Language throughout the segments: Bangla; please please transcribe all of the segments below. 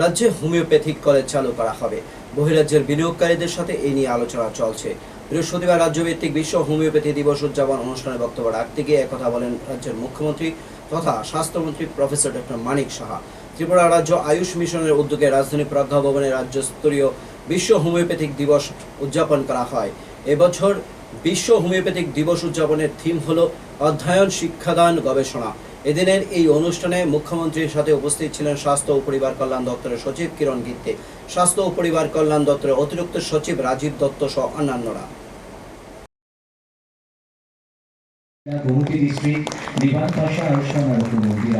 রাজ্যে হোমিওপ্যাথিক কলেজ চালু করা হবে। বহিরাজ্যের বিনিয়োগকারীদের সাথে এই নিয়ে আলোচনা চলছে। বৃহস্পতিবার রাজ্যভিত্তিক বিশ্ব হোমিওপ্যাথি দিবস উদযাপন অনুষ্ঠানে বক্তব্য রাখতে গিয়ে একথা বলেন রাজ্যের মুখ্যমন্ত্রী তথা স্বাস্থ্যমন্ত্রী প্রফেসর ডক্টর মানিক সাহা। ত্রিপুরা রাজ্য আয়ুষ মিশনের উদ্যোগে রাজধানী প্রজ্ঞা ভবনে রাজ্যস্তরীয় বিশ্ব হোমিওপ্যাথিক দিবস উদযাপন করা হয়। এবছর বিশ্ব হোমিওপ্যাথিক দিবস উদযাপনের থিম হল অধ্যয়ন, শিক্ষাদান, গবেষণা। এদিনের এই অনুষ্ঠানে মুখ্যমন্ত্রীর সাথে উপস্থিত ছিলেন স্বাস্থ্য ও পরিবার কল্যাণ দপ্তরের সচিব কিরণ গিত্তে স্বাস্থ্য ও পরিবার কল্যাণ দপ্তরের অতিরিক্ত সচিব রাজীব দত্ত সহ অন্যান্যরা। বহুমুখী ডিস্ট্রিক্ট বিমান ভাষা আনুষ্ঠান আর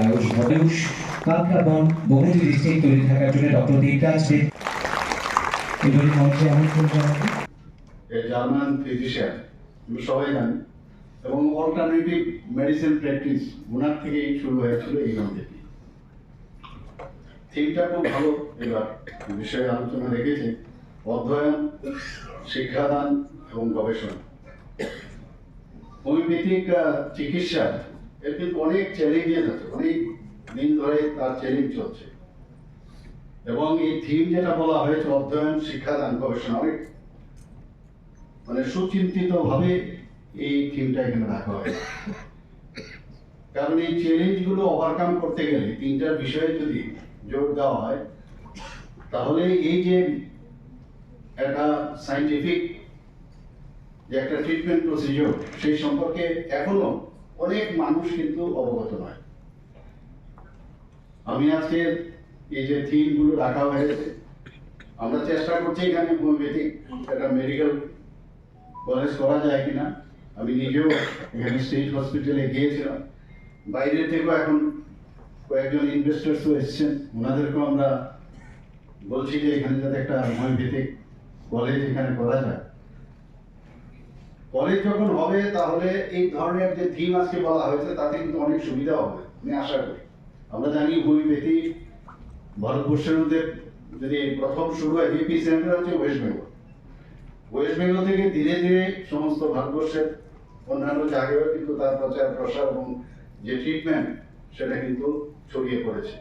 আয়ুষ ভবেউষ কাকরাবন বহুমুখী ডিস্ট্রিক্ট তৈরি থাকার জন্য ডক্টর দেবরাজ দেব এগুলি মঞ্চে আমন্ত্রণ জানাব। জার্মান ফিজিশিয়ান সবাই জানি। এবং অল্টারনেটিভ মেডিসিন প্র্যাকটিস ওনার থেকেই শুরু হয়েছিল এই থেকে থিমটা খুব ভালো। এবার বিষয়ে আলোচনা রেখেছে অধ্যয়ন, শিক্ষাদান এবং গবেষণা। হোমিওপ্যাথিক চিকিৎসা এর কিন্তু অনেক চ্যালেঞ্জেস আছে। অনেক দিন ধরে তার চ্যালেঞ্জ চলছে। এবং এই থিম যেটা বলা হয়েছে, অধ্যয়ন, শিক্ষাদান, গবেষণা, অনেক মানে সুচিন্তিত ভাবে এই থিমটা এখানে রাখা হয়। কারণ এই চ্যালেঞ্জগুলো ওভারকাম করতে গেলে তিনটার বিষয়ে যদি জোর দেওয়া হয়, তাহলে এই যে একটা সাইন্টিফিক যে একটা ট্রিটমেন্ট প্রসিজিওর সেই সম্পর্কে এখনও অনেক মানুষ কিন্তু অবগত নয়। আমি আজকে এই যে থিমগুলো রাখা হয়েছে, আমরা চেষ্টা করছি এখানে হোমিওপ্যাথিক একটা মেডিকেল কলেজ করা যায় কিনা। আমি নিজেও এখানে স্টেট হসপিটালে গিয়েছিলাম। বাইরে থেকেও এখন কয়েকজন ইনভেস্টার্সও এসছেন। ওনাদেরকেও আমরা বলছি যে এখানে যাতে একটা হোমিওপ্যাথিক কলেজ এখানে করা যায়। কলেজ যখন হবে, তাহলে এই ধরনের যে থিম আজকে বলা হয়েছে, তাতে কিন্তু অনেক সুবিধা হবে, আমি আশা করি। আমরা জানি হোমিওপ্যাথি ভারতবর্ষের মধ্যে যদি প্রথম শুরু হয় এপি সেন্টার হচ্ছে ওয়েস্ট বেঙ্গল ওয়েস্ট বেঙ্গল থেকে ধীরে ধীরে সমস্ত ভারতবর্ষের অন্যান্য জায়গায়ও কিন্তু তার প্রচার প্রসার এবং যে ট্রিটমেন্ট সেটা কিন্তু ছড়িয়ে পড়েছে।